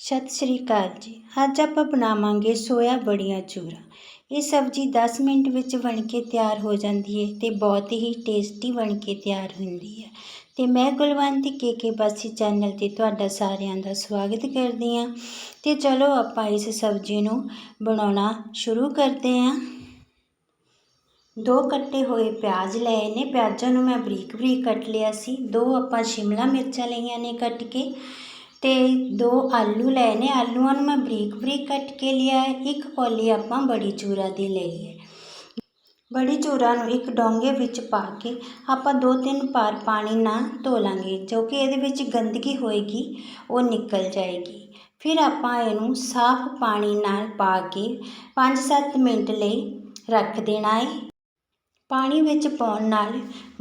ਸਤਿ ਸ਼੍ਰੀ ਅਕਾਲ ਜੀ। ਅੱਜ ਆਪਾਂ ਬਣਾਵਾਂਗੇ ਸੋਇਆ ਬੜੀਆਂ ਚੂਰਾ। ਇਹ ਸਬਜ਼ੀ 10 ਮਿੰਟ ਵਿੱਚ ਬਣ ਕੇ ਤਿਆਰ ਹੋ ਜਾਂਦੀ ਹੈ ਤੇ ਬਹੁਤ ਹੀ ਟੇਸਟੀ ਬਣ ਕੇ ਤਿਆਰ ਹੁੰਦੀ ਹੈ ਤੇ ਮੈਂ ਗੁਲਵੰਤ ਕੇ ਕੇ ਬਾਸੀ ਚੈਨਲ ਤੇ ਤੁਹਾਡਾ ਸਾਰਿਆਂ ਦਾ ਸਵਾਗਤ ਕਰਦੀ ਹਾਂ ਤੇ ਚਲੋ ਆਪਾਂ ਇਸ ਸਬਜ਼ੀ ਨੂੰ ਬਣਾਉਣਾ ਸ਼ੁਰੂ ਕਰਦੇ ਹਾਂ ਦੋ ਕੱਟੇ ਹੋਏ ਪਿਆਜ਼ ਲਏ ਨੇ। ਪਿਆਜ਼ਾਂ ਨੂੰ ਮੈਂ ਬਰੀਕ ਬਰੀਕ ਕੱਟ ਲਿਆ ਸੀ। ਦੋ ਆਪਾਂ ਸ਼ਿਮਲਾ ਮਿਰਚਾਂ ਲਈਆਂ ਨੇ ਕੱਟ ਕੇ। ਅਤੇ ਦੋ ਆਲੂ ਲਏ ਨੇ ਆਲੂਆਂ ਨੂੰ ਮੈਂ ਬਰੀਕ ਬਰੀਕ ਕੱਟ ਕੇ ਲਿਆ ਹੈ। ਇੱਕ ਕੌਲੀ ਆਪਾਂ ਬੜੀ ਚੂਰਾ ਦੀ ਲਈ ਹੈ। ਬੜੀ ਚੂਰਾ ਨੂੰ ਇੱਕ ਡੋਂਗੇ ਵਿੱਚ ਪਾ ਕੇ ਆਪਾਂ ਦੋ ਤਿੰਨ ਪਾਰ ਪਾਣੀ ਨਾਲ ਧੋ ਲਾਂਗੇ। ਜੋ ਕਿ ਇਹਦੇ ਵਿੱਚ ਗੰਦਗੀ ਹੋਏਗੀ, ਉਹ ਨਿਕਲ ਜਾਏਗੀ। ਫਿਰ ਆਪਾਂ ਇਹਨੂੰ ਸਾਫ਼ ਪਾਣੀ ਨਾਲ ਪਾ ਕੇ 5-7 ਮਿੰਟ ਲਈ ਰੱਖ ਦੇਣਾ ਹੈ। ਪਾਣੀ ਵਿੱਚ ਪਾਉਣ ਨਾਲ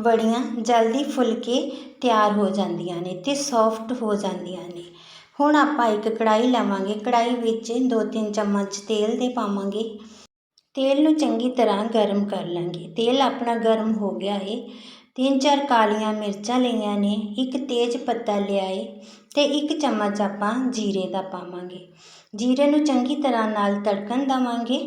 ਵੜੀਆਂ ਜਲਦੀ ਫੁੱਲ ਕੇ ਤਿਆਰ ਹੋ ਜਾਂਦੀਆਂ ਨੇ ਅਤੇ ਸੋਫਟ ਹੋ ਜਾਂਦੀਆਂ ਨੇ। ਹੁਣ ਆਪਾਂ ਇੱਕ ਕੜਾਹੀ ਲਵਾਂਗੇ। ਕੜਾਹੀ ਵਿੱਚ 2-3 ਚਮਚ ਤੇਲ ਦੇ ਪਾਵਾਂਗੇ। ਤੇਲ ਨੂੰ ਚੰਗੀ ਤਰ੍ਹਾਂ ਗਰਮ ਕਰ ਲਾਂਗੇ। ਤੇਲ ਆਪਣਾ ਗਰਮ ਹੋ ਗਿਆ ਹੈ ਤਿੰਨ ਚਾਰ ਕਾਲੀਆਂ ਮਿਰਚਾਂ ਲਈਆਂ ਨੇ। ਇੱਕ ਤੇਜ਼ ਪੱਤਾ ਲਿਆ ਹੈ ਤੇ ਇੱਕ ਚਮਚ ਆਪਾਂ ਜੀਰੇ ਦਾ ਪਾਵਾਂਗੇ। ਜੀਰੇ ਨੂੰ ਚੰਗੀ ਤਰ੍ਹਾਂ ਨਾਲ ਤੜਕਣ ਦਵਾਂਗੇ।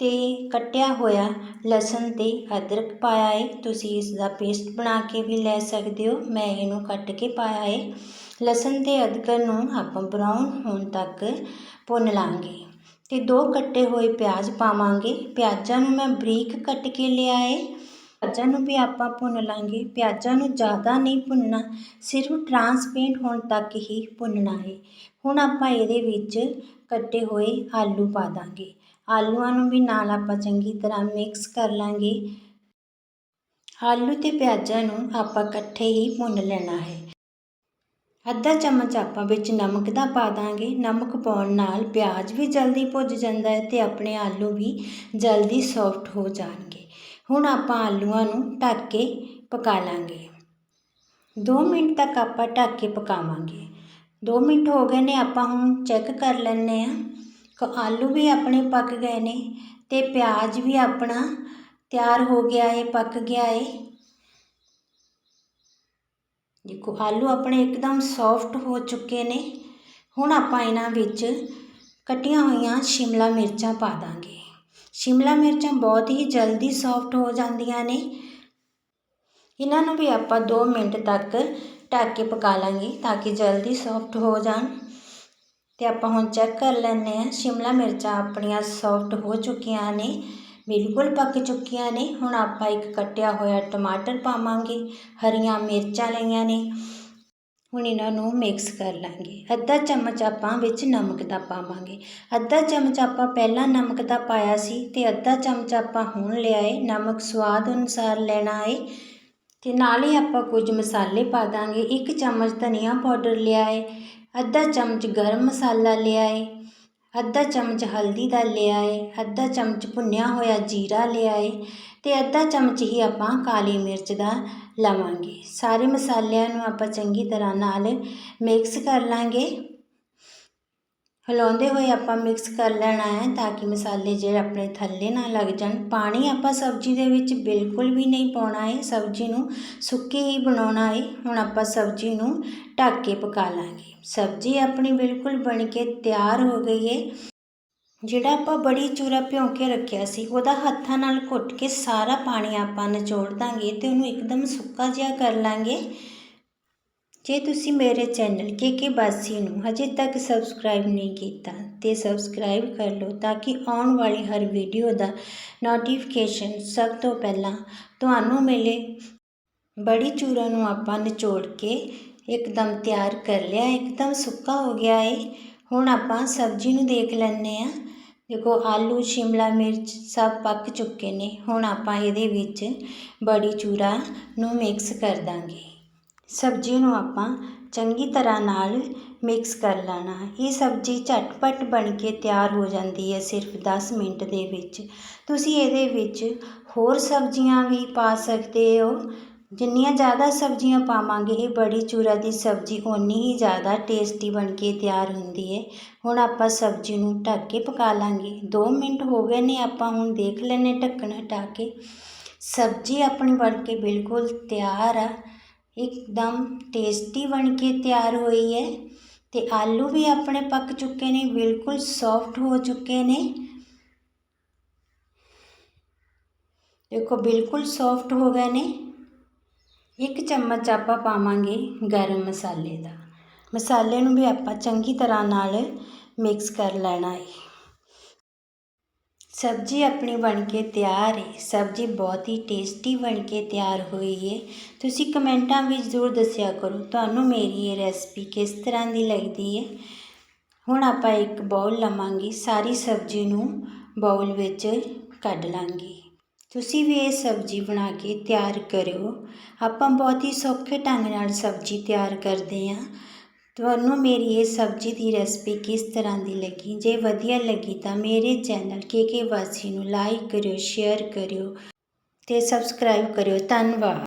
ਤੇ ਕੱਟਿਆ ਹੋਇਆ ਲਸਣ ਅਤੇ ਅਦਰਕ ਪਾਇਆ ਹੈ ਤੁਸੀਂ ਇਸ ਦਾ ਪੇਸਟ ਬਣਾ ਕੇ ਵੀ ਲੈ ਸਕਦੇ ਹੋ। ਮੈਂ ਇਹਨੂੰ ਕੱਟ ਕੇ ਪਾਇਆ ਹੈ ਲਸਣ ਅਤੇ ਅਦਰਕ ਨੂੰ ਆਪਾਂ ਬਰਾਊਨ ਹੋਣ ਤੱਕ ਭੁੰਨ ਲਾਂਗੇ ਅਤੇ ਦੋ ਕੱਟੇ ਹੋਏ ਪਿਆਜ਼ ਪਾਵਾਂਗੇ। ਪਿਆਜ਼ਾਂ ਨੂੰ ਮੈਂ ਬਰੀਕ ਕੱਟ ਕੇ ਲਿਆ ਹੈ ਪਿਆਜ਼ਾਂ ਨੂੰ ਵੀ ਆਪਾਂ ਭੁੰਨ ਲਾਂਗੇ। ਪਿਆਜ਼ਾਂ ਨੂੰ ਜ਼ਿਆਦਾ ਨਹੀਂ ਭੁੰਨਣਾ, ਸਿਰਫ ਟਰਾਂਸਪੇਰੈਂਟ ਹੋਣ ਤੱਕ ਹੀ ਭੁੰਨਣਾ ਹੈ ਹੁਣ ਆਪਾਂ ਇਹਦੇ ਵਿੱਚ ਕੱਟੇ ਹੋਏ ਆਲੂ ਪਾ ਦਾਂਗੇ। ਆਲੂਆਂ ਨੂੰ ਵੀ ਨਾਲ ਆਪਾਂ ਚੰਗੀ ਤਰ੍ਹਾਂ ਮਿਕਸ ਕਰ ਲਾਂਗੇ। ਆਲੂ ਤੇ ਪਿਆਜ਼ਾਂ ਨੂੰ ਆਪਾਂ ਇਕੱਠੇ ਹੀ ਭੁੰਨ ਲੈਣਾ ਹੈ। ਅੱਧਾ ਚਮਚ ਆਪਾਂ ਵਿੱਚ ਨਮਕ ਦਾ ਪਾ ਦਾਂਗੇ। ਨਮਕ ਪਾਉਣ ਨਾਲ ਪਿਆਜ਼ ਵੀ ਜਲਦੀ ਭੁੱਜ ਜਾਂਦਾ ਹੈ ਤੇ ਆਪਣੇ ਆਲੂ ਵੀ ਜਲਦੀ ਸੌਫਟ ਹੋ ਜਾਣਗੇ। ਹੁਣ ਆਪਾਂ ਆਲੂਆਂ ਨੂੰ ਢੱਕ ਕੇ ਪਕਾ ਲਾਂਗੇ। 2 ਮਿੰਟ ਤੱਕ ਆਪਾਂ ਢੱਕ ਕੇ ਪਕਾਵਾਂਗੇ। 2 ਮਿੰਟ ਹੋ ਗਏ ਨੇ ਆਪਾਂ ਹੁਣ ਚੈੱਕ ਕਰ ਲੈਣੇ ਆ ਆਲੂ ਵੀ ਆਪਣੇ ਪੱਕ ਗਏ ਨੇ ਅਤੇ ਪਿਆਜ਼ ਵੀ ਆਪਣਾ ਤਿਆਰ ਹੋ ਗਿਆ ਹੈ ਪੱਕ ਗਿਆ ਹੈ ਦੇਖੋ, ਆਲੂ ਆਪਣੇ ਇੱਕਦਮ ਸੌਫਟ ਹੋ ਚੁੱਕੇ ਨੇ। ਹੁਣ ਆਪਾਂ ਇਹਨਾਂ ਵਿੱਚ ਕੱਟੀਆਂ ਹੋਈਆਂ ਸ਼ਿਮਲਾ ਮਿਰਚਾਂ ਪਾ ਦਾਂਗੇ। ਸ਼ਿਮਲਾ ਮਿਰਚਾਂ ਬਹੁਤ ਹੀ ਜਲਦੀ ਸੌਫਟ ਹੋ ਜਾਂਦੀਆਂ ਨੇ। ਇਹਨਾਂ ਨੂੰ ਵੀ ਆਪਾਂ 2 ਮਿੰਟ ਤੱਕ ਢੱਕ ਕੇ ਪਕਾ ਲਾਂਗੇ ਤਾਂ ਕਿ ਜਲਦੀ ਸੌਫਟ ਹੋ ਜਾਣ। ਅਤੇ ਆਪਾਂ ਹੁਣ ਚੈੱਕ ਕਰ ਲੈਂਦੇ ਹਾਂ। ਸ਼ਿਮਲਾ ਮਿਰਚਾਂ ਆਪਣੀਆਂ ਸੌਫਟ ਹੋ ਚੁੱਕੀਆਂ ਨੇ, ਬਿਲਕੁਲ ਪੱਕ ਚੁੱਕੀਆਂ ਨੇ। ਹੁਣ ਆਪਾਂ ਇੱਕ ਕੱਟਿਆ ਹੋਇਆ ਟਮਾਟਰ ਪਾਵਾਂਗੇ, ਹਰੀਆਂ ਮਿਰਚਾਂ ਲਈਆਂ ਨੇ। ਹੁਣ ਇਹਨਾਂ ਨੂੰ ਮਿਕਸ ਕਰ ਲਾਂਗੇ। ਅੱਧਾ ਚਮਚ ਆਪਾਂ ਵਿੱਚ ਨਮਕ ਦਾ ਪਾਵਾਂਗੇ। ਅੱਧਾ ਚਮਚ ਆਪਾਂ ਪਹਿਲਾਂ ਨਮਕ ਦਾ ਪਾਇਆ ਸੀ ਤੇ ਅੱਧਾ ਚਮਚ ਆਪਾਂ ਹੁਣ ਲਿਆ ਹੈ ਨਮਕ ਸਵਾਦ ਅਨੁਸਾਰ ਲੈਣਾ ਏ। ਤੇ ਨਾਲ ਹੀ ਆਪਾਂ ਕੁਝ ਮਸਾਲੇ ਪਾ ਦਾਂਗੇ। ਇੱਕ ਚਮਚ ਧਨੀਆ ਪਾਊਡਰ ਲਿਆ ਹੈ ਅੱਧਾ ਚਮਚ ਗਰਮ ਮਸਾਲਾ ਲਿਆ ਹੈ ਅੱਧਾ ਚਮਚ ਹਲਦੀ ਦਾ ਲਿਆ ਹੈ ਅੱਧਾ ਚਮਚ ਭੁੰਨਿਆ ਹੋਇਆ ਜੀਰਾ ਲਿਆ ਹੈ ਤੇ ਅੱਧਾ ਚਮਚ ਹੀ ਆਪਾਂ ਕਾਲੀ ਮਿਰਚ ਦਾ ਲਵਾਂਗੇ। ਸਾਰੇ ਮਸਾਲਿਆਂ ਨੂੰ ਆਪਾਂ ਚੰਗੀ ਤਰ੍ਹਾਂ ਨਾਲ ਮਿਕਸ ਕਰ ਲਾਂਗੇ। ਹਿਲਾਉਂਦੇ ਹੋਏ ਆਪਾਂ ਮਿਕਸ ਕਰ ਲੈਣਾ ਹੈ ਤਾਂ ਕਿ ਮਸਾਲੇ ਜਿਹੜੇ ਆਪਣੇ ਥੱਲੇ ਨਾ ਲੱਗ ਜਾਣ। ਪਾਣੀ ਆਪਾਂ ਸਬਜ਼ੀ ਦੇ ਵਿੱਚ ਬਿਲਕੁਲ ਵੀ ਨਹੀਂ ਪਾਉਣਾ ਹੈ। ਸਬਜ਼ੀ ਨੂੰ ਸੁੱਕੀ ਹੀ ਬਣਾਉਣਾ ਹੈ। ਹੁਣ ਆਪਾਂ ਸਬਜ਼ੀ ਨੂੰ ਢੱਕ ਕੇ ਪਕਾ ਲਾਂਗੇ। ਸਬਜ਼ੀ ਆਪਣੀ ਬਿਲਕੁਲ ਬਣ ਕੇ ਤਿਆਰ ਹੋ ਗਈ ਹੈ। ਜਿਹੜਾ ਆਪਾਂ ਬੜੀ ਚੂਰਾ ਭਿਉਂ ਕੇ ਰੱਖਿਆ ਸੀ, ਉਹਦਾ ਹੱਥਾਂ ਨਾਲ ਘੁੱਟ ਕੇ ਸਾਰਾ ਪਾਣੀ ਆਪਾਂ ਨਿਚੋੜ ਦਾਂਗੇ ਤੇ ਉਹਨੂੰ ਇੱਕਦਮ ਸੁੱਕਾ ਜਿਹਾ ਕਰ ਲਾਂਗੇ। ਜੇ ਤੁਸੀਂ ਮੇਰੇ ਚੈਨਲ ਕੇ ਕੇ ਬਾਸੀ ਨੂੰ ਹਜੇ ਤੱਕ ਸਬਸਕ੍ਰਾਈਬ ਨਹੀਂ ਕੀਤਾ ਤੇ ਸਬਸਕ੍ਰਾਈਬ ਕਰ ਲਓ ਤਾਂ ਕਿ ਆਉਣ ਵਾਲੀ ਹਰ ਵੀਡੀਓ ਦਾ ਨੋਟੀਫਿਕੇਸ਼ਨ ਸਭ ਤੋਂ ਪਹਿਲਾਂ ਤੁਹਾਨੂੰ ਮਿਲੇ। ਬੜੀ ਚੂਰਾ ਨੂੰ ਆਪਾਂ ਨਿਚੋੜ ਕੇ ਇੱਕਦਮ ਤਿਆਰ ਕਰ ਲਿਆ, ਇੱਕਦਮ ਸੁੱਕਾ ਹੋ ਗਿਆ ਏ। ਹੁਣ ਆਪਾਂ ਸਬਜ਼ੀ ਨੂੰ ਦੇਖ ਲੈਂਦੇ ਆ ਦੇਖੋ, ਆਲੂ, ਸ਼ਿਮਲਾ ਮਿਰਚ ਸਭ ਪੱਕ ਚੁੱਕੇ ਨੇ। ਹੁਣ ਆਪਾਂ ਇਹਦੇ ਵਿੱਚ ਬੜੀ ਚੂਰਾ ਨੂੰ ਮਿਕਸ ਕਰ ਦਾਂਗੇ। ਸਬਜ਼ੀ ਨੂੰ ਆਪਾਂ ਚੰਗੀ ਤਰ੍ਹਾਂ ਨਾਲ ਮਿਕਸ ਕਰ ਲੈਣਾ। ਇਹ ਸਬਜ਼ੀ ਝਟਪਟ ਬਣ ਕੇ ਤਿਆਰ ਹੋ ਜਾਂਦੀ ਹੈ ਸਿਰਫ ਦਸ ਮਿੰਟ ਦੇ ਵਿੱਚ। ਤੁਸੀਂ ਇਹਦੇ ਵਿੱਚ ਹੋਰ ਸਬਜ਼ੀਆਂ ਵੀ ਪਾ ਸਕਦੇ ਹੋ। ਜਿੰਨੀਆਂ ਜ਼ਿਆਦਾ ਸਬਜ਼ੀਆਂ ਪਾਵਾਂਗੇ, ਇਹ ਬੜੀ ਚੂਰਾ ਦੀ ਸਬਜ਼ੀ, ਓਨੀ ਹੀ ਜ਼ਿਆਦਾ ਟੇਸਟੀ ਬਣ ਕੇ ਤਿਆਰ ਹੁੰਦੀ ਹੈ। ਹੁਣ ਆਪਾਂ ਸਬਜ਼ੀ ਨੂੰ ਢੱਕ ਕੇ ਪਕਾ ਲਾਂਗੇ। 2 ਮਿੰਟ ਹੋ ਗਏ ਨੇ, ਆਪਾਂ ਹੁਣ ਦੇਖ ਲੈਨੇ ਢੱਕਣ ਹਟਾ ਕੇ। ਸਬਜ਼ੀ ਆਪਣੀ ਬਣ ਕੇ ਬਿਲਕੁਲ ਤਿਆਰ ਆ। ਇੱਕਦਮ ਟੇਸਟੀ ਬਣ ਕੇ ਤਿਆਰ ਹੋਈ ਹੈ ਤੇ ਆਲੂ ਵੀ ਆਪਣੇ ਪੱਕ ਚੁੱਕੇ ਨੇ, ਬਿਲਕੁਲ ਸੌਫਟ ਹੋ ਚੁੱਕੇ ਨੇ। ਦੇਖੋ, ਬਿਲਕੁਲ ਸੌਫਟ ਹੋ ਗਏ ਨੇ। ਇੱਕ ਚਮਚ ਆਪਾਂ ਪਾਵਾਂਗੇ ਗਰਮ ਮਸਾਲੇ ਦਾ। ਮਸਾਲੇ ਨੂੰ ਵੀ ਆਪਾਂ ਚੰਗੀ ਤਰ੍ਹਾਂ ਨਾਲ ਮਿਕਸ ਕਰ ਲੈਣਾ ਹੈ ਸਬਜ਼ੀ ਆਪਣੀ ਬਣ ਕੇ ਤਿਆਰ ਹੈ ਸਬਜ਼ੀ ਬਹੁਤ ਹੀ ਟੇਸਟੀ ਬਣ ਕੇ ਤਿਆਰ ਹੋਈ ਹੈ ਤੁਸੀਂ ਕਮੈਂਟਾਂ ਵਿੱਚ ਜ਼ਰੂਰ ਦੱਸਿਆ ਕਰੋ, ਤੁਹਾਨੂੰ ਮੇਰੀ ਇਹ ਰੈਸਪੀ ਕਿਸ ਤਰ੍ਹਾਂ ਦੀ ਲੱਗਦੀ ਹੈ ਹੁਣ ਆਪਾਂ ਇੱਕ ਬਾਉਲ ਲਵਾਂਗੇ, ਸਾਰੀ ਸਬਜ਼ੀ ਨੂੰ ਬਾਉਲ ਵਿੱਚ ਕੱਢ ਲਾਂਗੇ। ਤੁਸੀਂ ਵੀ ਇਹ ਸਬਜ਼ੀ ਬਣਾ ਕੇ ਤਿਆਰ ਕਰਿਓ। ਆਪਾਂ ਬਹੁਤ ਹੀ ਸੌਖੇ ਢੰਗ ਨਾਲ ਸਬਜ਼ੀ ਤਿਆਰ ਕਰਦੇ ਹਾਂ ਤੁਹਾਨੂੰ ਮੇਰੀ ਇਹ ਸਬਜ਼ੀ ਦੀ ਰੈਸਪੀ ਕਿਸ ਤਰ੍ਹਾਂ ਦੀ ਲੱਗੀ? ਜੇ ਵਧੀਆ ਲੱਗੀ ਤਾਂ ਮੇਰੇ ਚੈਨਲ ਕੇ ਕੇ ਵਾਸੀ ਨੂੰ ਲਾਈਕ ਕਰਿਓ ਸ਼ੇਅਰ ਕਰਿਓ ਅਤੇ ਸਬਸਕ੍ਰਾਈਬ ਕਰਿਓ। ਧੰਨਵਾਦ।